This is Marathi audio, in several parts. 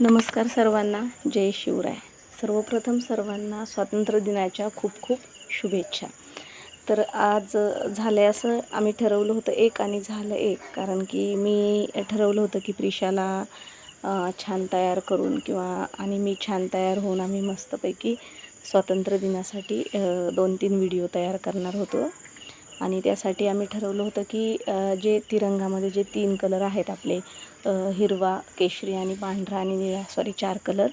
नमस्कार सर्वांना. जय शिवराय. सर्वप्रथम सर्वांना स्वातंत्र्य दिनाच्या खूप खूप शुभेच्छा. तर आज झालं असं आम्ही ठरवलं होतं एक आणि झालं एक. कारण की मी ठरवलं होतं की प्रिशाला छान तयार करून किंवा आणि मी छान तयार होऊन आम्ही मस्तपैकी स्वातंत्र्य दिनासाठी दोन तीन व्हिडिओ तयार करणार होतो. आणि त्यासाठी आम्ही ठरवलं होतं की जे तिरंगामध्ये जे तीन कलर आहेत आपले हिरवा केशरी आणि पांढरा आणि निळा सॉरी चार कलर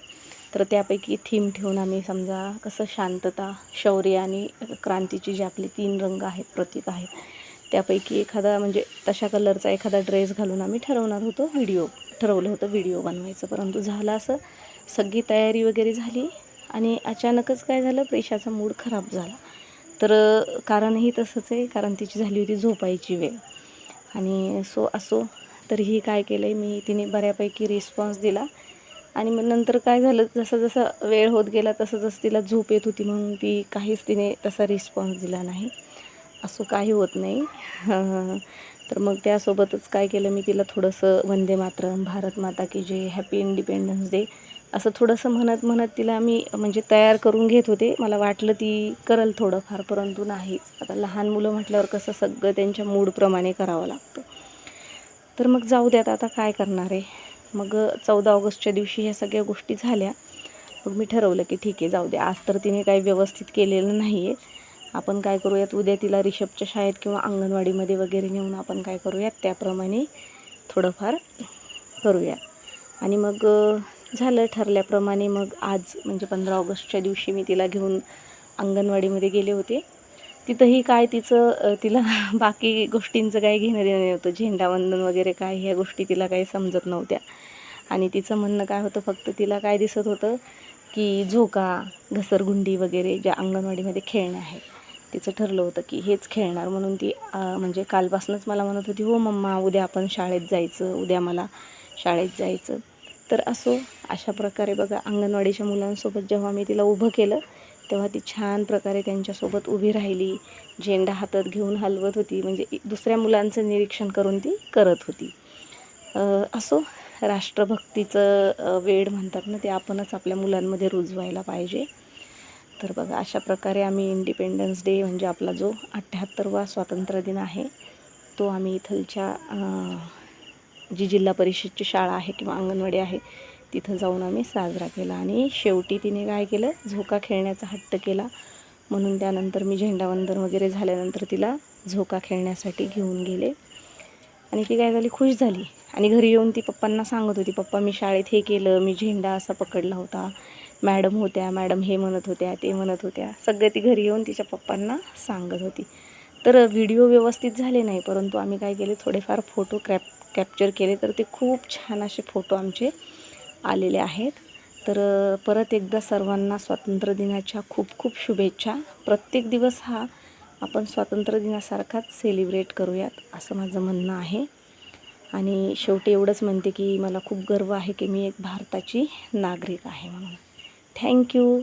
तर त्यापैकी थीम ठेवून आम्ही समजा कसं शांतता शौर्य आणि क्रांतीची जे आपले तीन रंग आहेत प्रतीक आहेत त्यापैकी एखादा म्हणजे तशा कलरचा एखादा ड्रेस घालून आम्ही ठरवणार होतो व्हिडिओ ठरवलं होतं व्हिडिओ बनवायचं. परंतु झालं असं सगळी तयारी वगैरे झाली आणि अचानकच काय झालं प्रेशाचा मूड खराब झाला. तर कारणही तसंच आहे कारण तिची झाली होती झोपायची वेळ. आणि सो असो तरीही काय केलं आहे मी तिने बऱ्यापैकी रिस्पॉन्स दिला. आणि मग नंतर काय झालं जसं जसं वेळ होत गेला तसं जसं तिला झोप येत होती म्हणून ती काहीच तिने तसा रिस्पॉन्स दिला नाही. असं काही होत नाही. तर मग त्यासोबतच काय केलं मी तिला थोडंसं वंदे मातरम भारत माता की जे हॅपी इंडिपेंडन्स डे असं थोडंसं म्हणत म्हणत तिला मी म्हणजे तयार करून घेत होते. मला वाटलं ती करल थोडंफार परंतु नाहीच. आता लहान मुलं म्हटल्यावर कसं सगळं त्यांच्या मूडप्रमाणे करावं लागतं. तर मग जाऊ द्यात आता काय करणार आहे? मग चौदा ऑगस्टच्या दिवशी ह्या सगळ्या गोष्टी झाल्या. मग मी ठरवलं की ठीक आहे जाऊ द्या आज तर तिने काही व्यवस्थित केलेलं नाही आहे आपण काय करूयात? उद्या तिला रिषभच्या शाळेत किंवा अंगणवाडीमध्ये वगैरे नेऊन आपण काय करूयात? त्याप्रमाणे थोडंफार करूयात. आणि मग झालं ठरल्याप्रमाणे मग आज म्हणजे पंधरा ऑगस्टच्या दिवशी मी तिला घेऊन अंगणवाडीमध्ये गेले होते. तिथंही काय तिचं तिला बाकी गोष्टींचं काही घेणं देणं नव्हतं. झेंडावंदन वगैरे काय ह्या गोष्टी तिला काही समजत नव्हत्या. आणि तिचं म्हणणं काय होतं फक्त तिला काय दिसत होतं की झोका घसरगुंडी वगैरे ज्या अंगणवाडीमध्ये खेळणे आहे. तिचं ठरलं होतं की हेच खेळणार म्हणून ती म्हणजे कालपासूनच मला म्हणत होती हो मम्मा उद्या आपण शाळेत जायचं उद्या मला शाळेत जायचं. तर असो अशा प्रकारे बघा अंगणवाडीच्या मुलांसोबत जेव्हा मी तिला उभं केलं तेव्हा ती छान प्रकारे त्यांच्यासोबत उभी राहिली झेंडा हातात घेऊन हलवत होती म्हणजे दुसऱ्या मुलांचं निरीक्षण करून ती करत होती. असो राष्ट्रभक्तीचं वेळ वेड म्हणतात ना ते आपणच आपल्या मुलांमध्ये रुजवायला पाहिजे. तर बघा अशा प्रकारे आम्ही इंडिपेंडन्स डे म्हणजे आपला जो अठ्ठ्याहत्तरवा स्वातंत्र्य दिन आहे तो आम्ही इथलच्या जी जिल्हा परिषदची शाळा आहे किंवा अंगणवाडी आहे तिथं जाऊन आम्ही साजरा केला आणि शेवटी तिने काय केलं झोका खेळण्याचा हट्ट केला. म्हणून त्यानंतर मी झेंडावंदन वगैरे झाल्यानंतर तिला झोका खेळण्यासाठी घेऊन गेले. आणि ती काय झाली खुश झाली. आणि घरी येऊन ती पप्पांना सांगत होती पप्पा मी शाळेत हे केलं मी झेंडा असा पकडला होता. मॅडम होत्या मॅडम हे म्हणत होत्या ते म्हणत होत्या. सगळे ती घरी येऊन तिच्या पप्पांना सांगत होती. तर व्हिडिओ व्यवस्थित झाले नाही परंतु आम्ही काय केले थोडेफार फोटो क्रॅप कॅप्चर केले तर ते खूप छान असे फोटो आमचे आलेले आहेत. तर परत एकदा सर्वांना स्वातंत्र्य दिनाच्या खूप खूप शुभेच्छा. प्रत्येक दिवस हा आपण स्वातंत्र्य दिनासारखाच सेलिब्रेट करूयात असं माझं म्हणणं आहे. आणि शेवटी एवढंच म्हणते की मला खूप गर्व आहे की मी एक भारताची नागरिक आहे म्हणून. थँक्यू